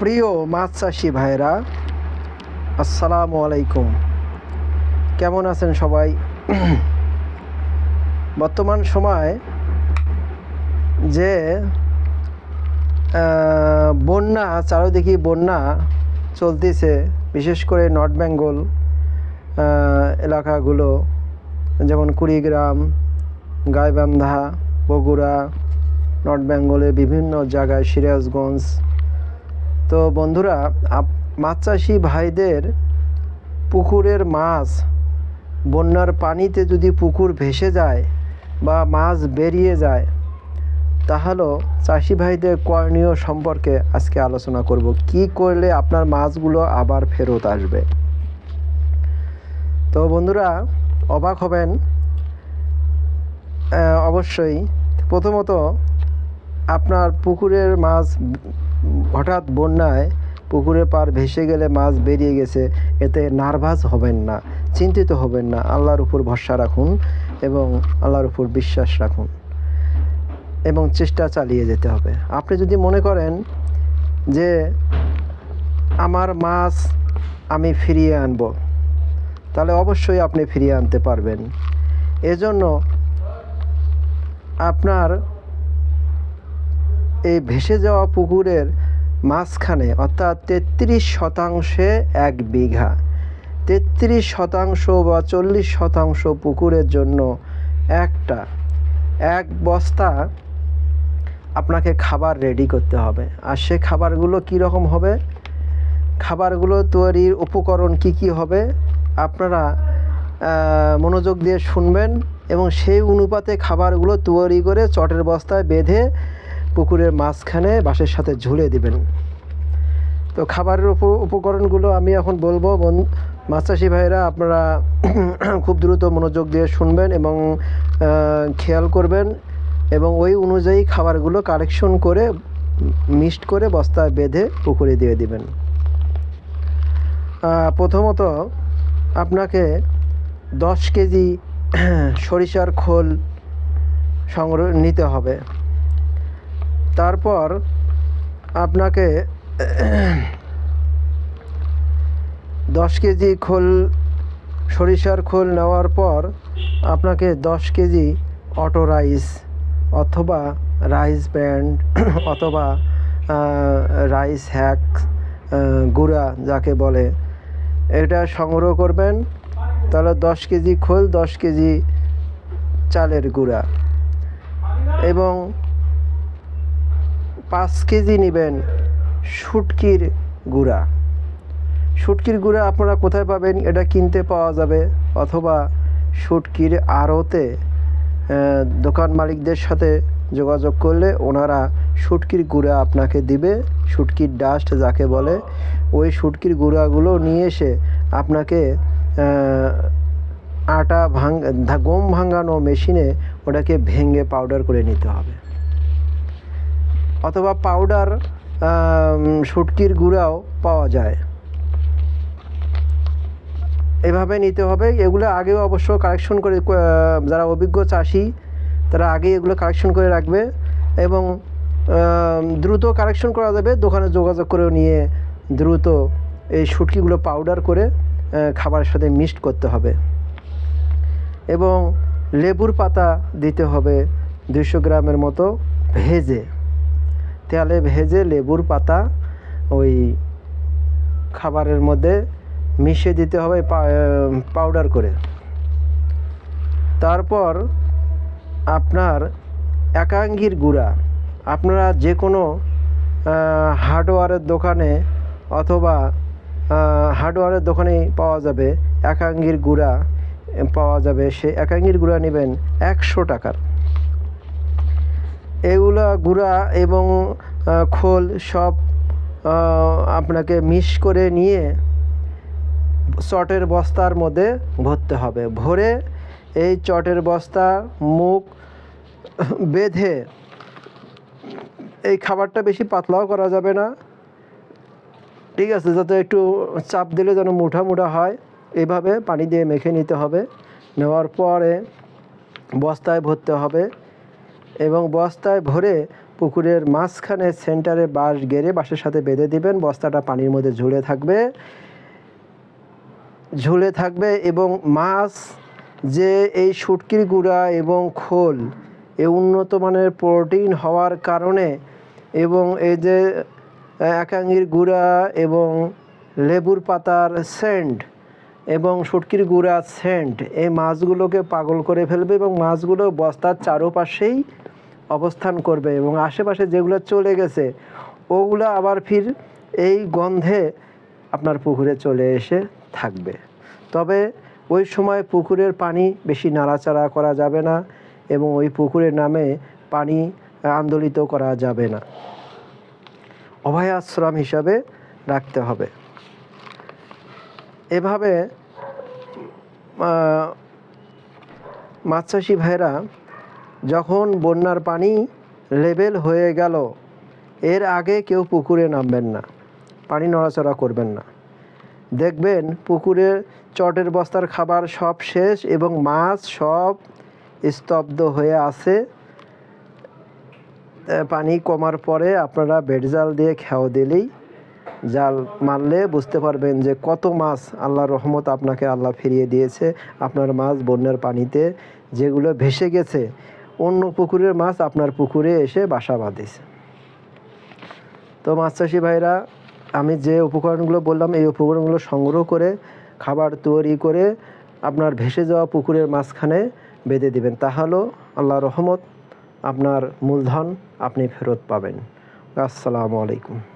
প্রিয় মাছ চাষি ভাইরা আসসালামু আলাইকুম। কেমন আছেন সবাই? বর্তমান সময় যে বন্যা, চারিদিকে বন্যা চলতেছে, বিশেষ করে নর্থ বেঙ্গল এলাকাগুলো, যেমন কুড়িগ্রাম, গাইবান্ধা, বগুড়া, নর্থ বেঙ্গলের বিভিন্ন জায়গায় সিরাজগঞ্জ তো বন্ধুরা মাছ চাষি ভাইদের পুকুরের মাছ, বন্যার পানিতে যদি পুকুর ভেসে যায় বা মাছ বেরিয়ে যায়, তাহলে চাষি ভাইদের করণীয় সম্পর্কে আজকে আলোচনা করব। কি করলে আপনার মাছগুলো আবার ফেরত আসবে? তো বন্ধুরা, অবাক হবেন। অবশ্যই। প্রথমত, আপনার পুকুরের মাছ হঠাৎ বন্যায় পুকুরের পার ভেসে গেলে মাছ বেরিয়ে গেছে। এতে নার্ভাস হবেন না, চিন্তিত হবেন না। আল্লাহর উপর ভরসা রাখুন এবং আল্লাহর উপর বিশ্বাস রাখুন এবং চেষ্টা চালিয়ে যেতে হবে। আপনি যদি মনে করেন যে আমার মাছ আমি ফিরিয়ে আনব, তাহলে অবশ্যই আপনি ফিরিয়ে আনতে পারবেন। এজন্য আপনার এই ভেসে যাওয়া পুকুরের মাঝখানে, অর্থাৎ তেত্রিশ শতাংশে এক বিঘা। তেত্রিশ শতাংশ বা চল্লিশ শতাংশ পুকুরের জন্য একটা, এক বস্তা আপনাকে খাবার রেডি করতে হবে। আর সে খাবারগুলো কী রকম হবে? খাবারগুলো তৈরির উপকরণ কি কি হবে? আপনারা মনোযোগ দিয়ে শুনবেন এবং সেই অনুপাতে খাবারগুলো তৈরি করে চটের বস্তায় বেঁধে পুকুরের মাঝখানে বাঁশের সাথে ঝুলে দিবেন। তো খাবারের উপ, উপকরণগুলো আমি এখন বলব, বন, মাছ চাষি ভাইরা আপনারা খুব দ্রুত মনোযোগ দিয়ে শুনবেন এবং খেয়াল করবেন এবং ওই অনুযায়ী খাবারগুলো কালেকশন করে, মিক্সড করে বস্তায় বেঁধে পুকুরে দিয়ে দিবেন। প্রথমত আপনাকে দশ কেজি সরিষার খোল সংগ্রহ, নিতে হবে। তারপর আপনাকে দশ কেজি খোল, সরিষার খোল নেওয়ার পর আপনাকে দশ কেজি অটো রাইস অথবা রাইস ব্যান্ড অথবা রাইস হ্যাক গুঁড়া যাকে বলে, এটা সংগ্রহ করবেন। তাহলে দশ কেজি খোল, দশ কেজি চালের গুঁড়া। এবং পাঁচ কেজি নেবেন শুটকির গুঁড়া। শুটকির গুঁড়া আপনারা কোথায় পাবেন? এটা কিনতে পাওয়া যাবে অথবা শুটকির আড়তে দোকান মালিকদের সাথে যোগাযোগ করলে ওনারা শুটকির গুঁড়া আপনাকে দিবে। শুটকির ডাস্ট যাকে বলে, ওই শুটকির গুঁড়াগুলো নিয়ে এসে আপনাকে আটা ভাঙ, গম ভাঙানো মেশিনে ওটাকে ভেঙে পাউডার করে নিতে হবে। অথবা পাউডার শুটকির গুঁড়াও পাওয়া যায়। এভাবে নিতে হবে। এগুলো আগেও অবশ্য কালেকশন করে যারা অভিজ্ঞ চাষি, তারা আগে এগুলো কালেকশন করে রাখবে এবং দ্রুত কালেকশন করা যাবে। দোকানে যোগাযোগ করে নিয়ে দ্রুত এই শুটকিগুলো পাউডার করে খাবারের সাথে মিক্সড করতে হবে। এবং লেবুর পাতা দিতে হবে দুশো গ্রামের মতো ভেজে। তেলে ভেজে লেবুর পাতা ওই খাবারের মধ্যে মিশিয়ে দিতে হবে পাউডার করে। তারপর আপনার একাঙ্গির গুঁড়া। আপনারা যে কোনো হার্ডওয়ারের দোকানে অথবা হার্ডওয়ারের দোকানেই পাওয়া যাবে একাঙ্গির গুঁড়া পাওয়া যাবে। সে একাঙ্গির গুঁড়া নেবেন একশো টাকার। এগুলো গুঁড়া এবং খোল সব আপনাকে মিক্স করে নিয়ে চটের বস্তার মধ্যে ভরতে হবে। ভরে এই চটের বস্তা, মুখ বেঁধে এই খাবারটা বেশি পাতলাও করা যাবে না। ঠিক আছে, যাতে একটু চাপ দিলে যেন মুঠা মুঠা হয়। এভাবে পানি দিয়ে মেখে নিতে হবে। নেওয়ার পরে বস্তায় ভরতে হবে। এবং বস্তায় ভরে পুকুরের মাঝখানে সেন্টারে বাঁশ গেড়ে বাঁশের সাথে বেঁধে দিবেন। বস্তাটা পানির মধ্যে ঝুলে থাকবে। ঝুলে থাকবে এবং মাছ যে এই শুটকির গুঁড়া এবং খোল, এ উন্নত মানের প্রোটিন হওয়ার কারণে এবং এই যে একাঙ্গির গুঁড়া এবং লেবুর পাতার সেন্ট এবং শুটকির গুঁড়া সেন্ট, এই মাছগুলোকে পাগল করে ফেলবে এবং মাছগুলো বস্তার চারোপাশেই অবস্থান করবে এবং আশেপাশে যেগুলো চলে গেছে, ওগুলো আবার ফির এই গন্ধে আপনার পুকুরে চলে এসে থাকবে। তবে ওই সময় পুকুরের পানি বেশি নাড়াচাড়া করা যাবে না এবং ওই পুকুরের নামে পানি আন্দোলিত করা যাবে না। অভয় আশ্রম হিসাবে রাখতে হবে। এভাবে মাছ চাষি ভাইরা যখন বন্যার পানি লেবেল হয়ে গেল, এর আগে কেউ পুকুরে নামবেন না, পানি নড়াচড়া করবেন না। দেখবেন পুকুরে চটের বস্তার খাবার সব শেষ এবং মাছ সব স্তব্ধ হয়ে আছে। পানি কমার পরে আপনারা বেড জাল দিয়ে খেয়াও দিলেই জাল মারলে বুঝতে পারবেন যে কত মাছ আল্লাহর রহমত আপনাকে আল্লাহ ফিরিয়ে দিয়েছে। আপনার মাছ বন্যার পানিতে যেগুলো ভেসে গেছে অন্য পুকুরের মাছ আপনার পুকুরে এসে বাসা বাঁধেছে। তো মাছ চাষি ভাইরা, আমি যে উপকরণগুলো বললাম, এই উপকরণগুলো সংগ্রহ করে, খাবার তৈরি করে আপনার ভেসে যাওয়া পুকুরের মাঝখানে বেঁধে দিবেন। তাহলেও আল্লাহ রহমত, আপনার মূলধন আপনি ফেরত পাবেন। আসসালামু আলাইকুম।